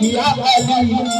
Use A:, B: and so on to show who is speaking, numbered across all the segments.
A: Ya Ali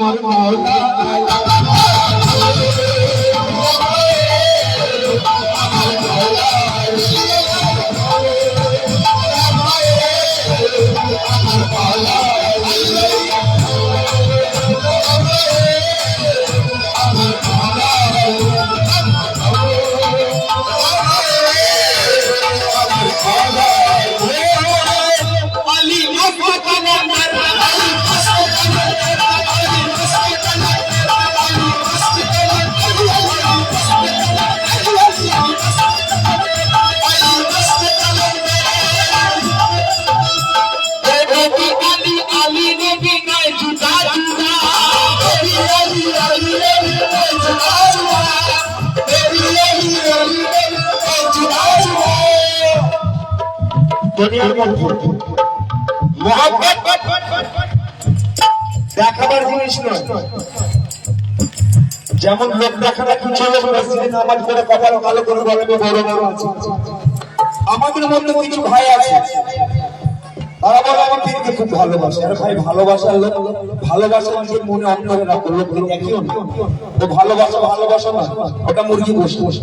A: আমার মাওলা দেখাবার জিনিস নয়। যেমন লোক করে করে বলে বড় বড় আছে আমাদের মধ্যে কিছু ভাই আছে আমার খুব ভালোবাসে। আরে ভাই, ভালোবাসার লোক ভালোবাসা মনে অন্তরে ভালোবাসা ভালোবাসা না ওটা মুরগি বসে বসে।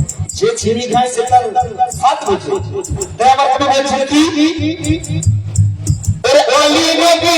A: যে ছিরি খায় সে তার সাত বোঝে। তাই আমার কবি বলছেন কি? ওরে অলি নবী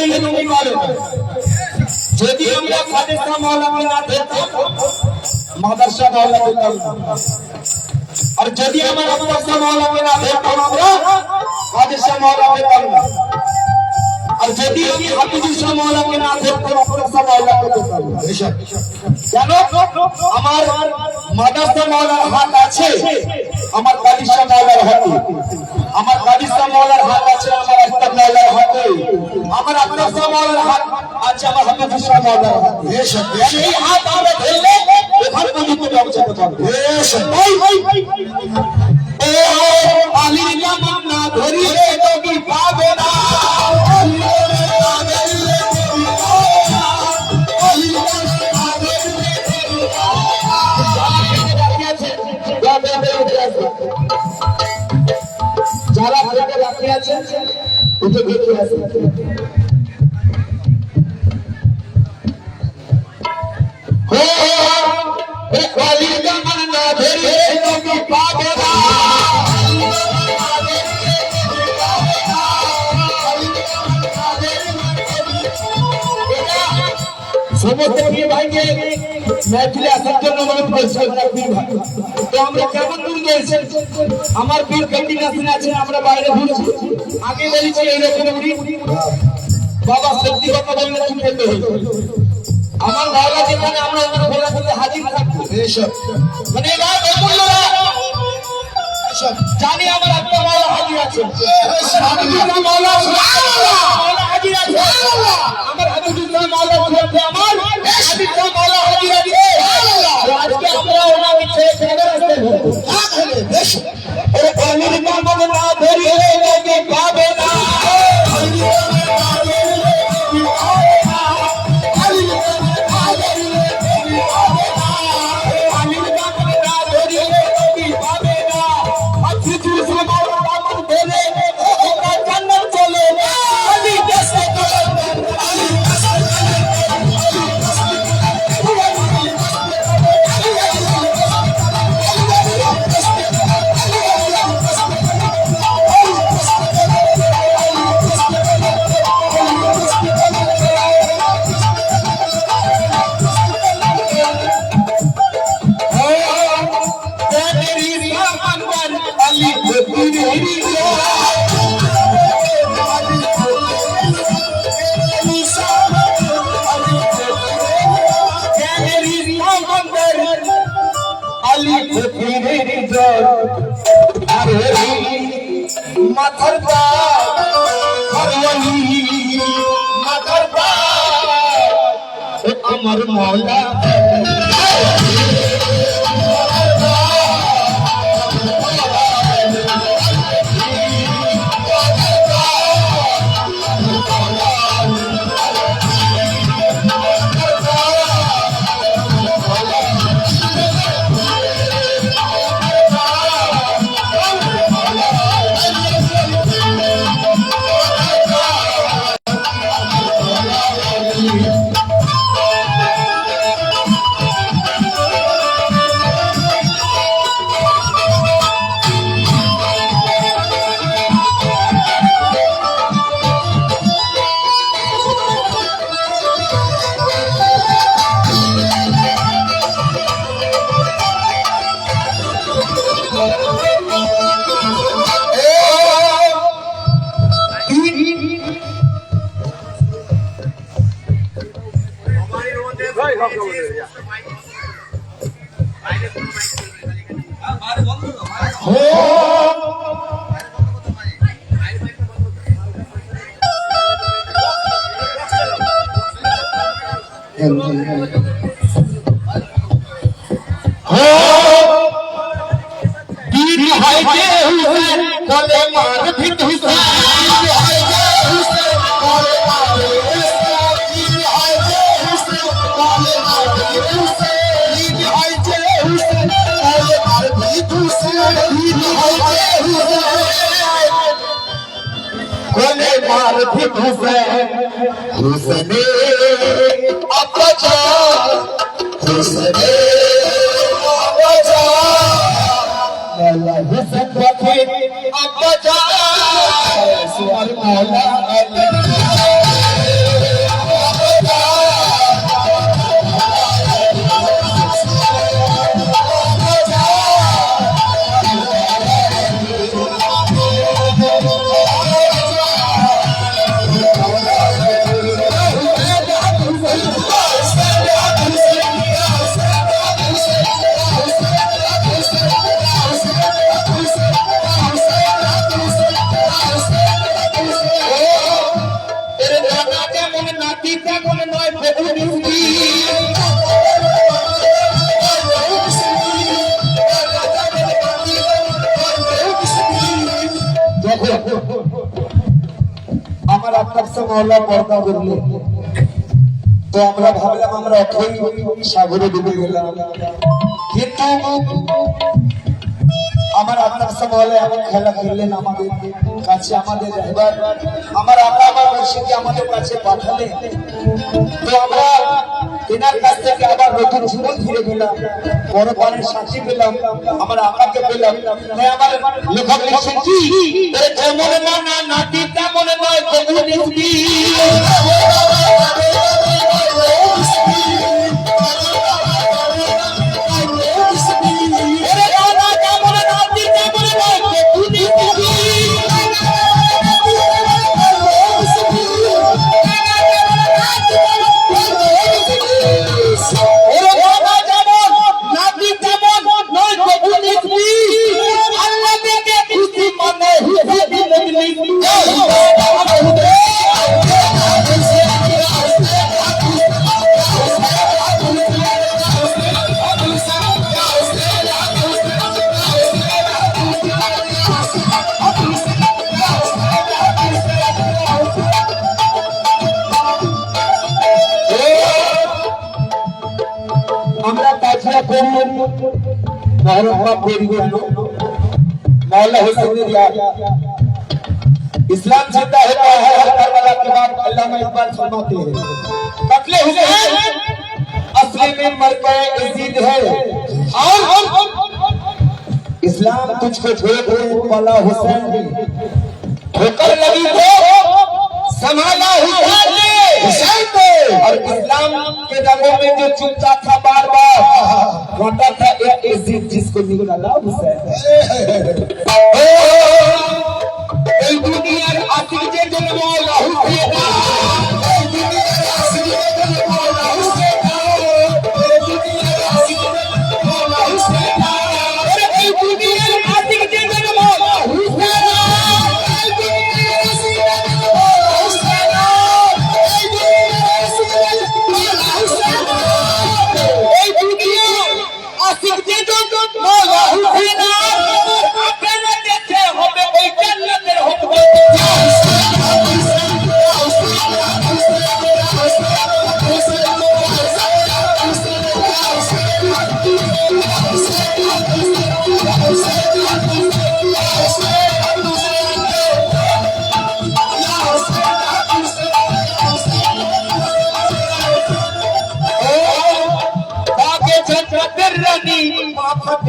A: দামান না ধরিলে নবী পাবে না যদি আমরা খাদেসা মাওলানা না ধরতাম মাদ্রাসা মাওলানা ধরতাম না। আর যদি আমার মাদ্রাসা মাওলানা না ধরতাম আমরা খাদেসা মাওলানা ধরতাম না আর যদি আমি মাওলানা না ধরতাম ধরতাম কেন আমার মাদ্রাসা মাওলার হাত আছে আমার কাদিসা মাওলার হাতে আমার কাদিসা মাওলার হাত আছে আমার আস্তাব মাওলার হাতে আমার মাওলার হাত আছে আমার হাফিজুল শাহ মাওলার হাতে সেই হাত আমরা ধরলে ওখান পর্যন্ত পৌঁছাতে পারব পাবে আছেন উঠে দেখে আসেন কালী জামান না ধরে নবী পাবে না সমস্ত প্রিয় ভাইকে ম্যাচে আসার জন্য অনুরোধ করছি প্রিয় ভাই তো আমরা কেমন দূর আমার বীর কন্ডিনেশন আছে আমরা বাইরে ঘুরছি। আগে বলেছি এইরকম উড়ি বাবা সত্যি কথা বললে খেতে হবে আমার ভাইরা যেখানে আমরা ওখানে ভোলা করতে হাজির থাকব। মানে এরা জানি আমার একটা মাওলা হাজির আছে। মাওলা হাজির আছে। আমার হাবিবুল্লাহ আমার আছে আমরা ঘুরবো। ও পানির না ধরিয়ে লোকে মাথার মাথার আমার মৌলা बीबी हाय के हुसैन कले मार फिट हुसैन बीबी हाय के हुसैन कले मार हुसैन बीबी हाय के हुसैन कले मार फिट हुसैन बीबी हाय के हुसैन कले मार फिट हुसैन बीबी हाय के हुसैन कले मार fit Hussain Hussain
B: Abba Jaa, Abba Jaa, Suwar
A: Allah. আমার আপনার সে মহল্লা পর্দা করল। তো আমরা ভাবলাম, আমরা অক্ষয় সাগরে ডুবে গেলাম। কিন্তু আমার আপনার সে মহলে এমন খেলা খেললেন আমাদের কাছে, আমাদের আমার আল্লাহ আমার মুর্শিদকে আমাদের কাছে পাঠালেন? তো আমরা এনার কাছ থেকে আবার নতুন জীবন ফিরে পেলাম। বড় পানের সাক্ষী পেলাম। আমার আমাকে পেলাম। তাই আমার লেখক লিখছেন কি
B: যেমন না নাতি, তেমন নয় ফেকুনি
A: मौला इस्लाम ज़िंदा होता है तो हर के बाद अल्लामा इकबाल फरमाते हैं। कत्ले हुसैन असली में मर गए इजीद है। और इस्लाम तुझको छोड़ दे, मौला हुसैन। ठोकर लगी तो संभाला हुसैन ने। हुसैन ने। और इस्लाम के रंगों में जो चुपचाप था बार बार रोता था जिस जिसको
B: निगुना लाभ हुसैन दुनियार आखिर जे जन्म अल्लाह हुसैन Don't go, don't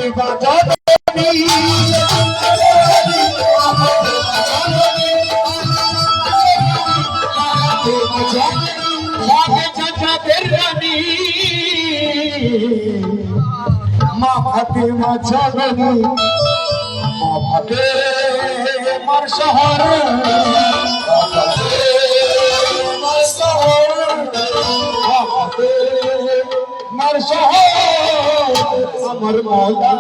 B: মা রানী
A: মা জননী মা শহর ফাতেমার শহর মা শহর আমার মৌলা